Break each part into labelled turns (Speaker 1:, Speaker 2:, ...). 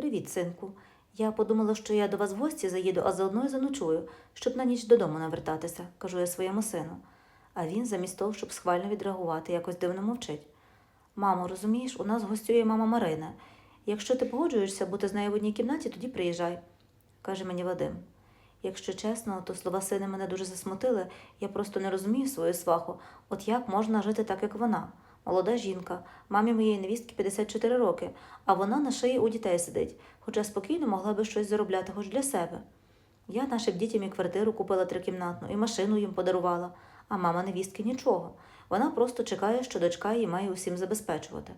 Speaker 1: Привіт, синку. Я подумала, що я до вас в гості заїду, а заодно й заночую, щоб на ніч додому навертатися, кажу я своєму сину. А він, замість того, щоб схвально відреагувати, якось дивно мовчить. Мамо, розумієш, у нас гостює мама Марина. Якщо ти погоджуєшся бути з нею в одній кімнаті, тоді приїжджай, каже мені Вадим. Якщо чесно, то слова сина мене дуже засмутили. Я просто не розумію свою сваху. От як можна жити так, як вона? Молода жінка, мамі моєї невістки 54 роки, а вона на шиї у дітей сидить, хоча спокійно могла би щось заробляти хоч для себе. Я нашим дітям і квартиру купила трикімнатну, і машину їм подарувала, а мама невістки нічого. Вона просто чекає, що дочка її має усім забезпечувати.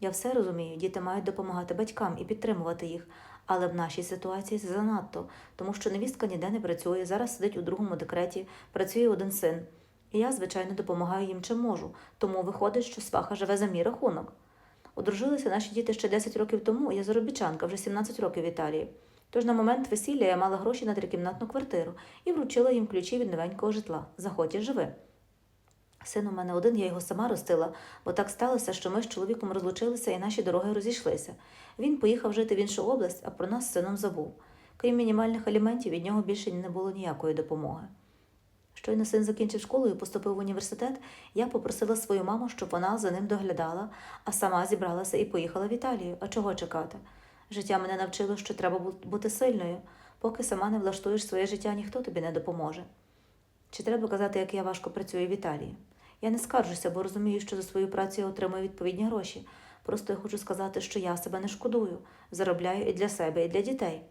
Speaker 1: Я все розумію, діти мають допомагати батькам і підтримувати їх, але в нашій ситуації це занадто, тому що невістка ніде не працює, зараз сидить у другому декреті, працює один син. І я, звичайно, допомагаю їм чим можу, тому виходить, що сваха живе за мій рахунок. Одружилися наші діти ще 10 років тому, я заробітчанка, вже 17 років в Італії. Тож на момент весілля я мала гроші на трикімнатну квартиру і вручила їм ключі від новенького житла. Заходь живи. Син у мене один, я його сама ростила, бо так сталося, що ми з чоловіком розлучилися і наші дороги розійшлися. Він поїхав жити в іншу область, а про нас з сином забув. Крім мінімальних аліментів, від нього більше не було ніякої допомоги. Щойно син закінчив школу і поступив в університет, я попросила свою маму, щоб вона за ним доглядала, а сама зібралася і поїхала в Італію. А чого чекати? Життя мене навчило, що треба бути сильною. Поки сама не влаштуєш своє життя, ніхто тобі не допоможе. Чи треба казати, як я важко працюю в Італії? Я не скаржуся, бо розумію, що за свою працю я отримую відповідні гроші. Просто я хочу сказати, що я себе не шкодую, заробляю і для себе, і для дітей.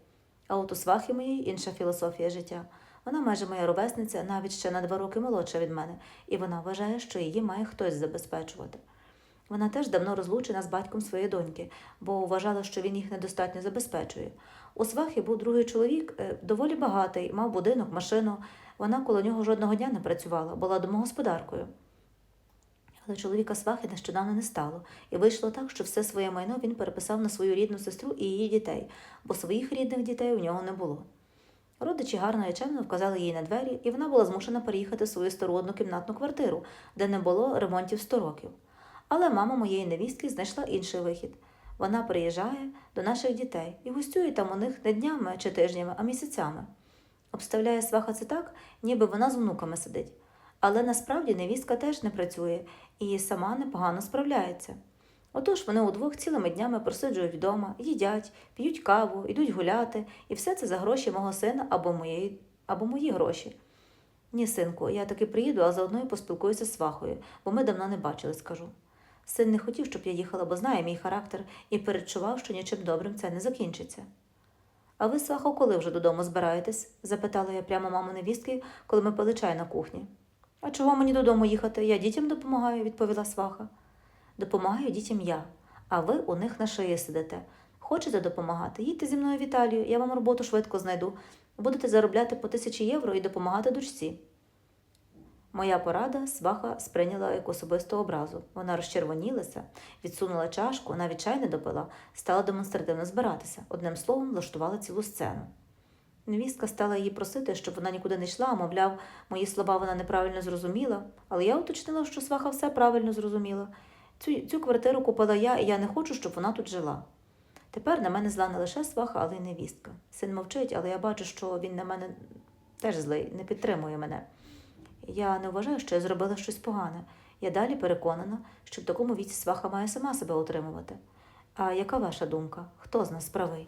Speaker 1: А от у свахи моєї інша філософія життя. Вона майже моя ровесниця, навіть ще на два роки молодша від мене, і вона вважає, що її має хтось забезпечувати. Вона теж давно розлучена з батьком своєї доньки, бо вважала, що він їх недостатньо забезпечує. У свахи був другий чоловік, е, доволі багатий, мав будинок, машину. Вона коло нього жодного дня не працювала, була домогосподаркою. Але чоловіка свахи нещодавно не стало, і вийшло так, що все своє майно він переписав на свою рідну сестру і її дітей, бо своїх рідних дітей у нього не було. Родичі гарно і чемно вказали їй на двері, і вона була змушена переїхати в свою стару однокімнатну квартиру, де не було ремонтів 100 років. Але мама моєї невістки знайшла інший вихід. Вона приїжджає до наших дітей і гостює там у них не днями чи тижнями, а місяцями. Обставляє сваха це так, ніби вона з внуками сидить. Але насправді невістка теж не працює і сама непогано справляється. Отож вони удвох цілими днями просиджують вдома, їдять, п'ють каву, йдуть гуляти, і все це за гроші мого сина або моєї, або мої гроші. Ні, синку, я таки приїду, а заодно і поспілкуюся з свахою, бо ми давно не бачили, скажу. Син не хотів, щоб я їхала, бо знає мій характер, і передчував, що нічим добрим це не закінчиться. А ви, свахо, коли вже додому збираєтесь? запитала я прямо маму невістки, коли ми пили чай на кухні. А чого мені додому їхати? Я дітям допомагаю, відповіла сваха. Допомагаю дітям я, а ви у них на шиї сидите. Хочете допомагати? Їдьте зі мною в Італію, я вам роботу швидко знайду. Будете заробляти по тисячі євро і допомагати дочці. Моя порада сваха сприйняла як особисту образу. Вона розчервонілася, відсунула чашку, навіть чай не допила, стала демонстративно збиратися. Одним словом, влаштувала цілу сцену. Невістка стала її просити, щоб вона нікуди не йшла, мовляв, мої слова вона неправильно зрозуміла, але я уточнила, що сваха все правильно зрозуміла. Цю, цю квартиру купила я, і я не хочу, щоб вона тут жила. Тепер на мене зла не лише сваха, але й невістка. Син мовчить, але я бачу, що він на мене теж злий, не підтримує мене. Я не вважаю, що я зробила щось погане. Я далі переконана, що в такому віці сваха має сама себе утримувати. А яка ваша думка? Хто з нас правий?